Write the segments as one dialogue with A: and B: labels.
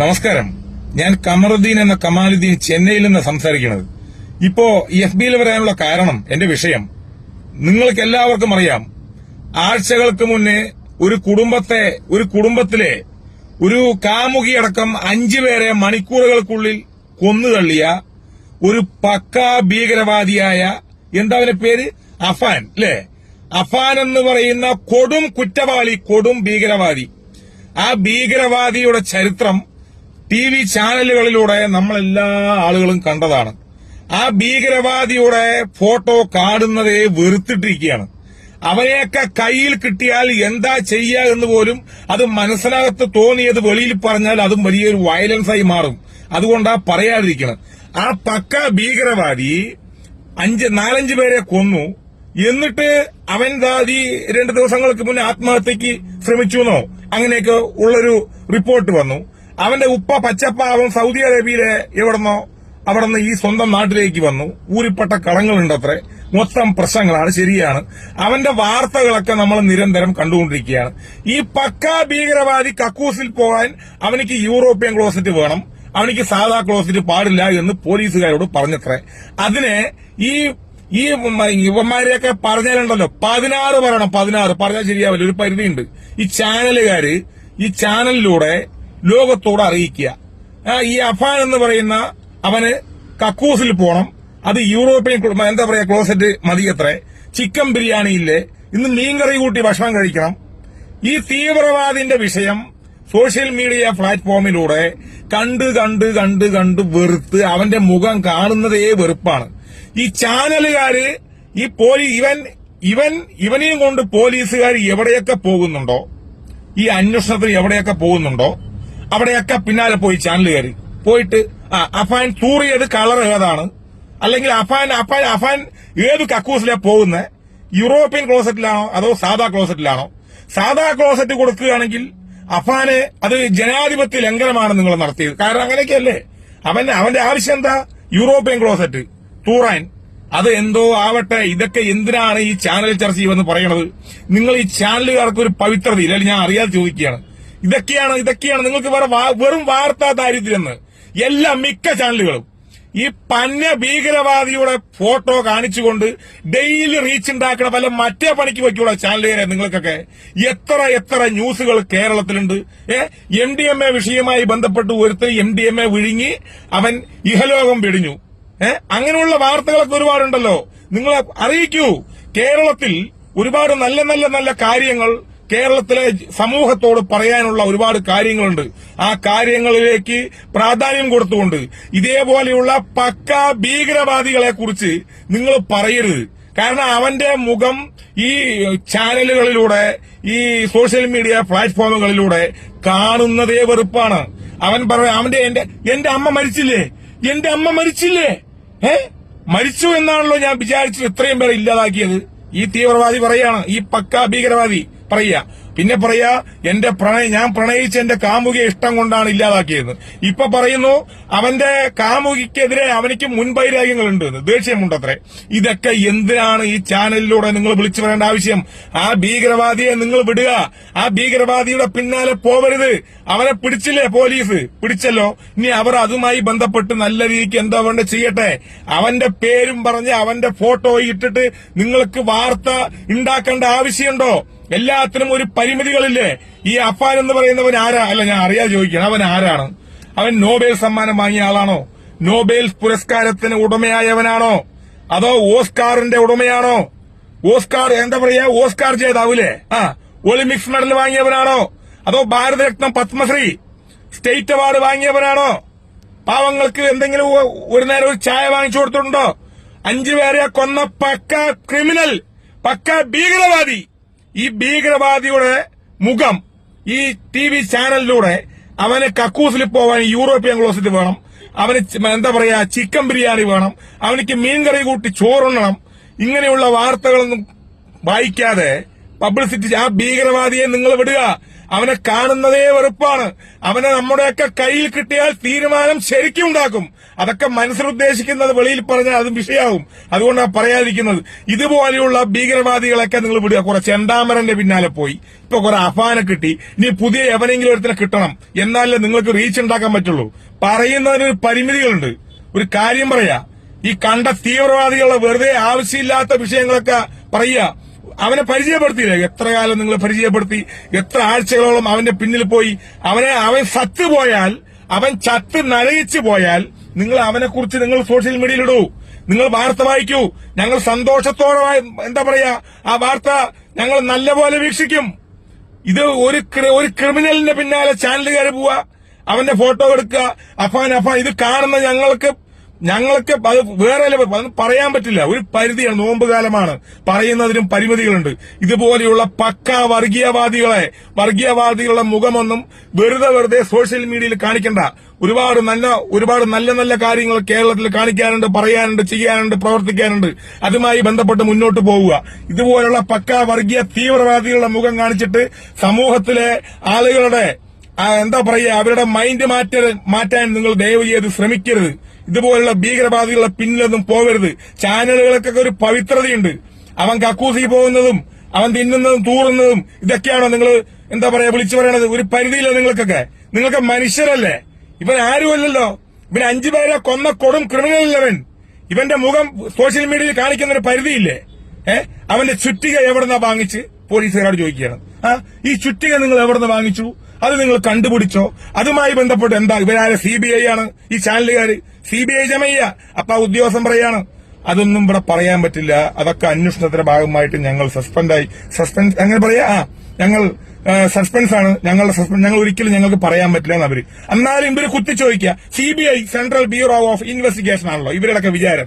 A: നമസ്കാരം. ഞാൻ കമറുദ്ദീൻ എന്ന കമാലുദ്ദീൻ ചെന്നൈയിൽ നിന്ന് സംസാരിക്കുന്നത്. ഇപ്പോ എഫ് ബിയിൽ വരാനുള്ള കാരണം എന്റെ വിഷയം. നിങ്ങൾക്ക് എല്ലാവർക്കും അറിയാം ആഴ്ചകൾക്ക് മുന്നേ ഒരു കുടുംബത്തെ ഒരു കുടുംബത്തിലെ ഒരു കാമുകിയടക്കം അഞ്ചു പേരെ മണിക്കൂറുകൾക്കുള്ളിൽ കൊന്നു കൊന്നുതള്ളിയ ഒരു പക്കാ ഭീകരവാദിയായ എന്താ അവന്റെ പേര്? അഫാൻ അല്ലേ? അഫാൻ എന്ന് പറയുന്ന കൊടും കുറ്റവാളി കൊടും ഭീകരവാദി. ആ ഭീകരവാദിയുടെ ചരിത്രം ടി വി ചാനലുകളിലൂടെ നമ്മളെല്ലാ ആളുകളും കണ്ടതാണ്. ആ ഭീകരവാദിയുടെ ഫോട്ടോ കാണുന്നതേ വെറുത്തിട്ടിരിക്കുകയാണ്. അവനെയൊക്കെ കയ്യിൽ കിട്ടിയാൽ എന്താ ചെയ്യുക എന്ന് പോലും അത് മനസ്സിനകത്ത് തോന്നിയത് വെളിയിൽ പറഞ്ഞാൽ അതും വലിയൊരു വയലൻസായി മാറും. അതുകൊണ്ടാ പറയാതിരിക്കണം ആ പക്ക ഭീകരവാദി അഞ്ച് നാലഞ്ച് പേരെ കൊന്നു. എന്നിട്ട് അവൻ ദാദി രണ്ട് ദിവസങ്ങൾക്ക് മുന്നേ ആത്മഹത്യക്ക് ശ്രമിച്ചു എന്നോ? അങ്ങനെയൊക്കെ ഉള്ളൊരു റിപ്പോർട്ട് വന്നു. അവന്റെ ഉപ്പ പച്ചപ്പ അവൻ സൗദി അറേബ്യയിലെ എവിടുന്നോ അവിടുന്ന് ഈ സ്വന്തം നാട്ടിലേക്ക് വന്നു. ഊരിപ്പെട്ട കളങ്ങളുണ്ടത്രേ. മൊത്തം പ്രശ്നങ്ങളാണ്. ശരിയാണ്. അവന്റെ വാർത്തകളൊക്കെ നമ്മൾ നിരന്തരം കണ്ടുകൊണ്ടിരിക്കുകയാണ്. ഈ പക്ക ഭീകരവാദി കക്കൂസിൽ പോകാൻ അവനിക്ക് യൂറോപ്യൻ ക്ലോസറ്റ് വേണം. അവനിക്ക് സാധാ ക്ലോസറ്റ് പാടില്ല എന്ന് പോലീസുകാരോട് പറഞ്ഞത്രേ. അതിനെ ഈ ഈ യുവന്മാരെയൊക്കെ പറഞ്ഞാലുണ്ടല്ലോ. പതിനാറ് പറയണം. പതിനാറ്. പറഞ്ഞാൽ ശരിയാവില്ല. ഒരു പരിധിയുണ്ട്. ഈ ചാനലുകാര് ഈ ചാനലിലൂടെ ലോകത്തോട് അറിയിക്കുക. ഈ അഫാൻ എന്ന് പറയുന്ന അവന് കക്കൂസിൽ പോണം. അത് യൂറോപ്യൻ എന്താ പറയാ ക്ലോസറ്റ് മതിയത്രേ ചിക്കൻ ബിരിയാണിയില്ലേ ഇന്ന് മീൻകറി കൂട്ടി ഭക്ഷണം കഴിക്കണം. ഈ തീവ്രവാദിന്റെ വിഷയം സോഷ്യൽ മീഡിയ പ്ലാറ്റ്ഫോമിലൂടെ കണ്ട് കണ്ട് കണ്ട് കണ്ട് വെറുത്ത് അവന്റെ മുഖം കാണുന്നതേ വെറുപ്പാണ്. ഈ ചാനലുകാര് ഈ പോലീസ് ഇവൻ ഇവൻ ഇവനെയും കൊണ്ട് പോലീസുകാർ എവിടെയൊക്കെ പോകുന്നുണ്ടോ? ഈ അന്വേഷണത്തിന് എവിടെയൊക്കെ പോകുന്നുണ്ടോ? അവിടെയൊക്കെ പിന്നാലെ പോയി ചാനൽ കയറി. പോയിട്ട് ആ അഫാൻ തൂറിയത് കളർ ഏതാണ്? അല്ലെങ്കിൽ അഫാൻ അഫാൻ അഫാൻ ഏത് കക്കൂസിലാ പോകുന്നത് യൂറോപ്യൻ ക്ലോസറ്റിലാണോ അതോ സാധാ ക്ലോസറ്റിലാണോ സാധാ ക്ലോസറ്റ് കൊടുക്കുകയാണെങ്കിൽ അഫാന് അത് ജനാധിപത്യ ലംഘനമാണ് നിങ്ങൾ നടത്തിയത്. കാരണം അങ്ങനെയൊക്കെയല്ലേ? അവൻ അവന്റെ ആവശ്യം എന്താ? യൂറോപ്യൻ ക്ലോസറ്റ് തൂറാൻ അത് എന്തോ ആവട്ടെ ഇതൊക്കെ എന്തിനാണ് ഈ ചാനൽ ചർച്ച ചെയ്യുമെന്ന് പറയണത്? നിങ്ങൾ ഈ ചാനലുകാർക്ക് ഒരു പവിത്രതയില്ല? അല്ലെങ്കിൽ ഞാൻ അറിയാതെ ചോദിക്കുകയാണ്. ഇതൊക്കെയാണ് ഇതൊക്കെയാണ്. നിങ്ങൾക്ക് വേറെ വെറും വാർത്താ ദാരിദ്ര്യമെന്ന് എല്ലാ മിക്ക ചാനലുകളും ഈ പന്ന ഭീകരവാദിയുടെ ഫോട്ടോ കാണിച്ചുകൊണ്ട് ഡെയിലി റീച്ച് ഉണ്ടാക്കണ പല മറ്റേ പണിക്ക് വയ്ക്കുള്ള ചാനലുകാരെ നിങ്ങൾക്കൊക്കെ? എത്ര എത്ര ന്യൂസുകൾ കേരളത്തിലുണ്ട്? ഏ? എം ഡി എം എ വിഷയവുമായി ബന്ധപ്പെട്ട് ഒരുത്ത് എം ഡി എം എ വിഴുങ്ങി അവൻ ഇഹലോകം വെടിഞ്ഞു. ഏ? അങ്ങനെയുള്ള വാർത്തകളൊക്കെ ഒരുപാടുണ്ടല്ലോ. നിങ്ങളെ അറിയിക്കൂ. കേരളത്തിൽ ഒരുപാട് നല്ല നല്ല നല്ല കാര്യങ്ങൾ കേരളത്തിലെ സമൂഹത്തോട് പറയാനുള്ള ഒരുപാട് കാര്യങ്ങളുണ്ട്. ആ കാര്യങ്ങളിലേക്ക് പ്രാധാന്യം കൊടുത്തുകൊണ്ട് ഇതേപോലെയുള്ള പക്ക ഭീകരവാദികളെ കുറിച്ച് നിങ്ങൾ പറയരുത്. കാരണം അവന്റെ മുഖം ഈ ചാനലുകളിലൂടെ ഈ സോഷ്യൽ മീഡിയ പ്ലാറ്റ്ഫോമുകളിലൂടെ കാണുന്നതേ വെറുപ്പാണ്. അവൻ പറ അവന്റെ എന്റെ എന്റെ അമ്മ മരിച്ചില്ലേ? എന്റെ അമ്മ മരിച്ചില്ലേ? ഏ? മരിച്ചു എന്നാണല്ലോ ഞാൻ വിചാരിച്ചത്. ഇത്രയും പേരെ ഇല്ലാതാക്കിയത്. ഈ തീവ്രവാദി പറയാണ് ഈ പക്ക ഭീകരവാദി. പറയാ പിന്നെ പറയാ എന്റെ പ്രണയ ഞാൻ പ്രണയിച്ച എന്റെ കാമുകിയെ ഇഷ്ടം കൊണ്ടാണ് ഇല്ലാതാക്കിയത്. ഇപ്പൊ പറയുന്നു അവന്റെ കാമുകിക്കെതിരെ അവനിക്ക് മുൻവൈരാഗ്യങ്ങളുണ്ട്. ഉണ്ട് ദേഷ്യമുണ്ടത്രേ. ഇതൊക്കെ എന്തിനാണ് ഈ ചാനലിലൂടെ നിങ്ങൾ വിളിച്ചു പറയേണ്ട ആവശ്യം? ആ ഭീകരവാദിയെ നിങ്ങൾ വിടുക. ആ ഭീകരവാദിയുടെ പിന്നാലെ പോവരുത്. അവനെ പിടിച്ചില്ലേ പോലീസ്? പിടിച്ചല്ലോ. ഇനി അവർ അതുമായി ബന്ധപ്പെട്ട് നല്ല രീതിക്ക് എന്താ വേണ്ട ചെയ്യട്ടെ. അവന്റെ പേരും പറഞ്ഞ് അവന്റെ ഫോട്ടോ ഇട്ടിട്ട് നിങ്ങൾക്ക് വാർത്ത ഉണ്ടാക്കേണ്ട ആവശ്യമുണ്ടോ? എല്ലാത്തിനും ഒരു പരിമിതികളില്ലേ? ഈ അഫാൻ എന്ന് പറയുന്നവൻ ആരാ? അല്ല ഞാൻ അറിയാതെ ചോദിക്കണം അവൻ ആരാണ്? അവൻ നോബേൽ സമ്മാനം വാങ്ങിയ ആളാണോ? നോബേൽ പുരസ്കാരത്തിന് ഉടമയായവനാണോ? അതോ ഓസ്കാറിന്റെ ഉടമയാണോ? ഓസ്കാർ എന്താ പറയാ? ഓസ്കാർ ജേതാവില്ലേ ആ ഒളിമ്പിക്സ് മെഡൽ വാങ്ങിയവനാണോ? അതോ ഭാരതരത്നം പത്മശ്രീ സ്റ്റേറ്റ് അവാർഡ് വാങ്ങിയവനാണോ? പാവങ്ങൾക്ക് എന്തെങ്കിലും ഒരു നേരം ഒരു ചായ വാങ്ങിച്ചു കൊടുത്തിട്ടുണ്ടോ? അഞ്ചു പേരെ കൊന്ന പക്ക ക്രിമിനൽ പക്ക ഭീകരവാദി. ഈ ഭീകരവാദിയുടെ മുഖം ഈ ടി വി ചാനലിലൂടെ അവന് കക്കൂസിൽ പോവാൻ യൂറോപ്യൻ ക്ലോസറ്റ് വേണം. അവന് എന്താ പറയാ ചിക്കൻ ബിരിയാണി വേണം. അവനിക്ക് മീൻകറി കൂട്ടി ചോറുണ്ണണം. ഇങ്ങനെയുള്ള വാർത്തകളൊന്നും വായിക്കാതെ പബ്ലിസിറ്റി ആ ഭീകരവാദിയെ നിങ്ങൾ വിടുക. അവനെ കാണുന്നതേ വെറുപ്പാണ്. അവനെ നമ്മുടെയൊക്കെ കയ്യിൽ കിട്ടിയാൽ തീരുമാനം ശരിക്കും ഉണ്ടാക്കും. അതൊക്കെ മനസ്സിലുദ്ദേശിക്കുന്നത് വെളിയിൽ പറഞ്ഞാൽ അതും വിഷയാവും. അതുകൊണ്ടാണ് പറയാതിരിക്കുന്നത്. ഇതുപോലെയുള്ള ഭീകരവാദികളൊക്കെ നിങ്ങൾ വിടുക. കുറെ ചെണ്ടാമരന്റെ പിന്നാലെ പോയി. ഇപ്പൊ കുറെ അഫാനെ കിട്ടി. ഇനി പുതിയ എവനെങ്കിലും ഒരുത്തിനെ കിട്ടണം. എന്നാലേ നിങ്ങൾക്ക് റീച്ച് ഉണ്ടാക്കാൻ പറ്റുള്ളൂ. പറയുന്നതിന് പരിമിതികളുണ്ട്. ഒരു കാര്യം പറയാ. ഈ കണ്ട തീവ്രവാദികളുടെ വെറുതെ ആവശ്യമില്ലാത്ത വിഷയങ്ങളൊക്കെ പറയുക. അവനെ പരിചയപ്പെടുത്തിയില്ലേ? എത്ര കാലം നിങ്ങൾ പരിചയപ്പെടുത്തി? എത്ര ആഴ്ചകളോളം അവന്റെ പിന്നിൽ പോയി? അവനെ അവൻ സത്ത് പോയാൽ അവൻ ചത്ത് നരയിച്ചു പോയാൽ നിങ്ങൾ അവനെ കുറിച്ച് നിങ്ങൾ സോഷ്യൽ മീഡിയയിൽ ഇടൂ. നിങ്ങൾ വാർത്ത വായിക്കൂ. ഞങ്ങൾ സന്തോഷത്തോടെ എന്താ പറയാ ആ വാർത്ത ഞങ്ങൾ നല്ലപോലെ വീക്ഷിക്കും. ഇത് ഒരു ഒരു ക്രിമിനലിന്റെ പിന്നാലെ ചാനലുകാർ പോവാ. അവന്റെ ഫോട്ടോ എടുക്കുക. അഫാൻ അഫാൻ ഇത് കാണുന്ന ഞങ്ങൾക്ക് ഞങ്ങൾക്ക് അത് വേറെ പറയാൻ പറ്റില്ല. ഒരു പരിധിയാണ് നോമ്പ് കാലമാണ് പറയുന്നതിനും പരിമിതികളുണ്ട്. ഇതുപോലെയുള്ള പക്ക വർഗീയവാദികളെ വർഗീയവാദികളുടെ മുഖമൊന്നും വെറുതെ വെറുതെ സോഷ്യൽ മീഡിയയിൽ കാണിക്കണ്ട. ഒരുപാട് നല്ല ഒരുപാട് നല്ല നല്ല കാര്യങ്ങൾ കേരളത്തിൽ കാണിക്കാനുണ്ട് പറയാനുണ്ട് ചെയ്യാനുണ്ട് പ്രവർത്തിക്കാനുണ്ട്. അതുമായി ബന്ധപ്പെട്ട് മുന്നോട്ട് പോവുക. ഇതുപോലുള്ള പക്ക വർഗീയ തീവ്രവാദികളുടെ മുഖം കാണിച്ചിട്ട് സമൂഹത്തിലെ ആളുകളുടെ എന്താ പറയുക അവരുടെ മൈൻഡ് മാറ്റ മാറ്റാൻ നിങ്ങൾ ദയവ് ചെയ്ത് ശ്രമിക്കരുത്. ഇതുപോലുള്ള ഭീകരവാദികളുടെ പിന്നിലൊന്നും പോകരുത്. ചാനലുകൾക്കൊക്കെ ഒരു പവിത്രതയുണ്ട്. അവൻ കക്കൂസി പോകുന്നതും അവൻ തിന്നുന്നതും തൂറുന്നതും ഇതൊക്കെയാണോ നിങ്ങൾ എന്താ പറയാ വിളിച്ചു പറയണത്? ഒരു പരിധിയില്ല നിങ്ങൾക്കൊക്കെ. നിങ്ങൾക്ക് മനുഷ്യരല്ലേ? ഇവൻ ആരുമല്ലല്ലോ? ഇവൻ അഞ്ചു പേരെ കൊന്ന കൊടും ക്രിമിനലല്ലവൻ ഇവന്റെ മുഖം സോഷ്യൽ മീഡിയയിൽ കാണിക്കുന്ന ഒരു പരിധിയില്ലേ? ഏ? അവന്റെ ചുറ്റിക എവിടുന്നാ വാങ്ങിച്ച്? പോലീസുകാരോട് ചോദിക്കുകയാണ്. ആ ഈ ചുറ്റിക നിങ്ങൾ എവിടുന്ന് വാങ്ങിച്ചു? അത് നിങ്ങൾ കണ്ടുപിടിച്ചോ. അതുമായി ബന്ധപ്പെട്ട് എന്താ? ഇവരാരെ സി ബി ഐ ആണ്. ഈ ചാനലുകാർ സി ബി ഐ ജമയ്യ അപ്പൊ ആ ഉദ്യോഗസ്ഥൻ പറയാണ് അതൊന്നും ഇവിടെ പറയാൻ പറ്റില്ല. അതൊക്കെ അന്വേഷണത്തിന്റെ ഭാഗമായിട്ട് ഞങ്ങൾ സസ്പെൻഡായി സസ്പെൻഡ് അങ്ങനെ പറയാ ആ ഞങ്ങൾ സസ്പെൻസ് ആണ്. ഞങ്ങളുടെ സസ്പെൻഡ് ഞങ്ങൾ ഒരിക്കലും ഞങ്ങൾക്ക് പറയാൻ പറ്റില്ല എന്ന് അവർ. എന്നാലും ഇവർ കുത്തിച്ചോദിക്കുക C B I central bureau of investigation ആണല്ലോ. ഇവരുടെയൊക്കെ വിചാരം.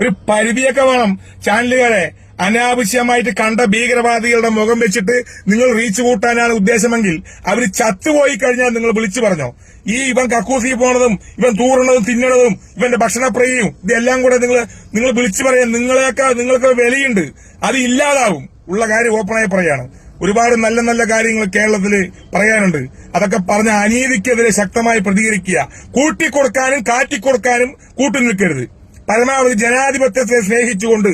A: ഒരു പരിധിയൊക്കെ വേണം. ചാനലുകാരെ അനാവശ്യമായിട്ട് കണ്ട ഭീകരവാദികളുടെ മുഖം വെച്ചിട്ട് നിങ്ങൾ റീച്ച് കൂട്ടാനാണ് ഉദ്ദേശമെങ്കിൽ അവർ ചത്തുപോയി കഴിഞ്ഞാൽ നിങ്ങൾ വിളിച്ചു പറഞ്ഞോ. ഈ ഇവൻ കക്കൂസി പോണതും ഇവൻ തൂറണതും തിന്നണതും ഇവന്റെ ഭക്ഷണപ്രിയയും ഇതെല്ലാം കൂടെ നിങ്ങൾ നിങ്ങൾ വിളിച്ചു പറയാൻ നിങ്ങളെയൊക്കെ നിങ്ങൾക്ക് വിലയുണ്ട്. അത് ഇല്ലാതാവും. ഉള്ള കാര്യം ഓപ്പണായി പറയാണ്. ഒരുപാട് നല്ല നല്ല കാര്യങ്ങൾ കേരളത്തിൽ പറയാനുണ്ട്. അതൊക്കെ പറഞ്ഞ അനീതിക്കെതിരെ ശക്തമായി പ്രതികരിക്കുക. കൂട്ടിക്കൊടുക്കാനും കാറ്റിക്കൊടുക്കാനും കൂട്ടുനിൽക്കരുത്. പരമാവധി ജനാധിപത്യത്തെ സ്നേഹിച്ചുകൊണ്ട്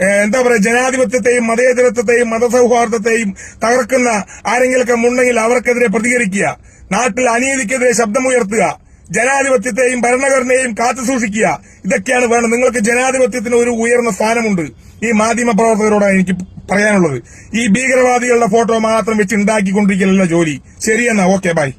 A: എന്താ പറയുക ജനാധിപത്യത്തെയും മതേതരത്വത്തെയും മതസൗഹാർദ്ദത്തെയും തകർക്കുന്ന ആരെങ്കിലൊക്കെ ഉണ്ടെങ്കിൽ അവർക്കെതിരെ പ്രതികരിക്കുക. നാട്ടിൽ അനീതിക്കെതിരെ ശബ്ദമുയർത്തുക. ജനാധിപത്യത്തെയും ഭരണഘടനയെയും കാത്തു സൂക്ഷിക്കുക. ഇതൊക്കെയാണ് വേണം നിങ്ങൾക്ക് ജനാധിപത്യത്തിന് ഒരു ഉയർന്ന സ്ഥാനമുണ്ട്. ഈ മാധ്യമ പ്രവർത്തകരോടാണ് എനിക്ക് പറയാനുള്ളത്. ഈ ഭീകരവാദികളുടെ ഫോട്ടോ മാത്രം വെച്ച് ഉണ്ടാക്കിക്കൊണ്ടിരിക്കലല്ല ജോലി. ശരിയെന്നാ. Okay bye.